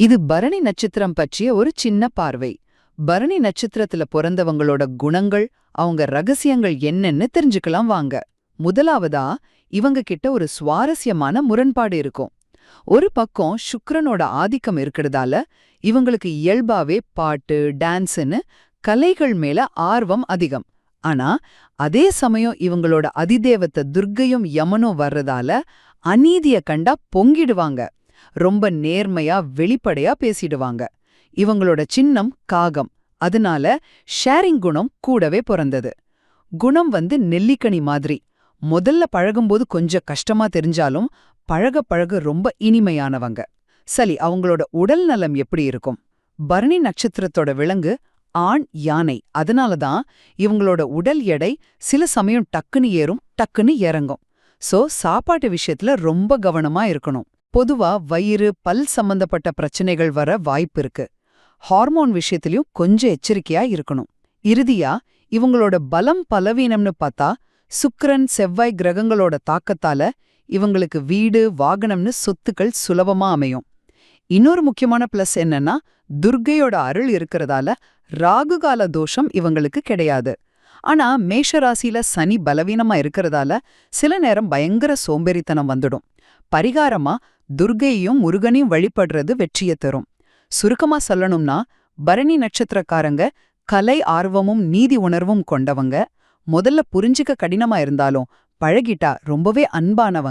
இது பரணி நட்சத்திரம் பற்றிய ஒரு சின்ன பார்வை. பரணி நட்சத்திரத்துல பிறந்தவங்களோட குணங்கள் அவங்க ரகசியங்கள் என்னன்னு தெரிஞ்சுக்கலாம் வாங்க. முதலாவதா இவங்க கிட்ட ஒரு சுவாரஸ்யமான முரண்பாடு இருக்கும். ஒரு பக்கம் சுக்ரனோட ஆதிக்கம் இருக்கிறதால இவங்களுக்கு இயல்பாவே பாட்டு டான்ஸ்னு கலைகள் மேல ஆர்வம் அதிகம். ஆனா அதே சமயம் இவங்களோட அதிதேவத்தை துர்க்கையும் யமனும் வர்றதால அநீதிய கண்டா பொங்கிடுவாங்க. ரொம்ப நேர்மையா வெளிப்படையா பேசிடுவாங்க. இவங்களோட சின்னம் காகம். அதனால ஷேரிங் குணம் கூடவே பிறந்தது. குணம் வந்து நெல்லிக்கனி மாதிரி. முதல்ல பழகும்போது கொஞ்சம் கஷ்டமா தெரிஞ்சாலும் பழக பழக ரொம்ப இனிமையானவங்க. சரி அவங்களோட உடல் நலம் எப்படி இருக்கும்? பரணி நட்சத்திரத்தோட விலங்கு ஆண் யானை. அதனால தான் இவங்களோட உடல் எடை சில சமயம் டக்குன்னு ஏறும் டக்குன்னு இறங்கும். சோ சாப்பாட்டு விஷயத்துல ரொம்ப கவனமா இருக்கணும். பொதுவா வயிறு பல் சம்பந்தப்பட்ட பிரச்சனைகள் வர வாய்ப்பு இருக்கு ஹார்மோன் விஷயத்திலயும் கொஞ்சம் எச்சரிக்கையா இருக்கணும். இறுதியா இவங்களோட பலம் பலவீனம்னு பார்த்தா சுக்கரன் செவ்வாய் கிரகங்களோட தாக்கத்தால இவங்களுக்கு வீடு வாகனம்னு சொத்துக்கள் சுலபமா அமையும். இன்னொரு முக்கியமான பிளஸ் என்னன்னா துர்க்கையோட அருள் இருக்கிறதால ராகுகால தோஷம் இவங்களுக்கு கிடையாது. ஆனா மேஷராசியில சனி பலவீனமா இருக்கிறதால சில நேரம் பயங்கர சோம்பேறித்தனம் வந்துடும். பரிகாரமா துர்கையையும் முருகனையும் வழிபடுறது வெற்றியை தரும். சுருக்கமா சொல்லணும்னா பரணி நட்சத்திரக்காரங்க கலை ஆர்வமும் நீதி உணர்வும் கொண்டவங்க. முதல்ல புரிஞ்சுக்க கடினமா இருந்தாலும் பழகிட்டா ரொம்பவே அன்பானவங்க.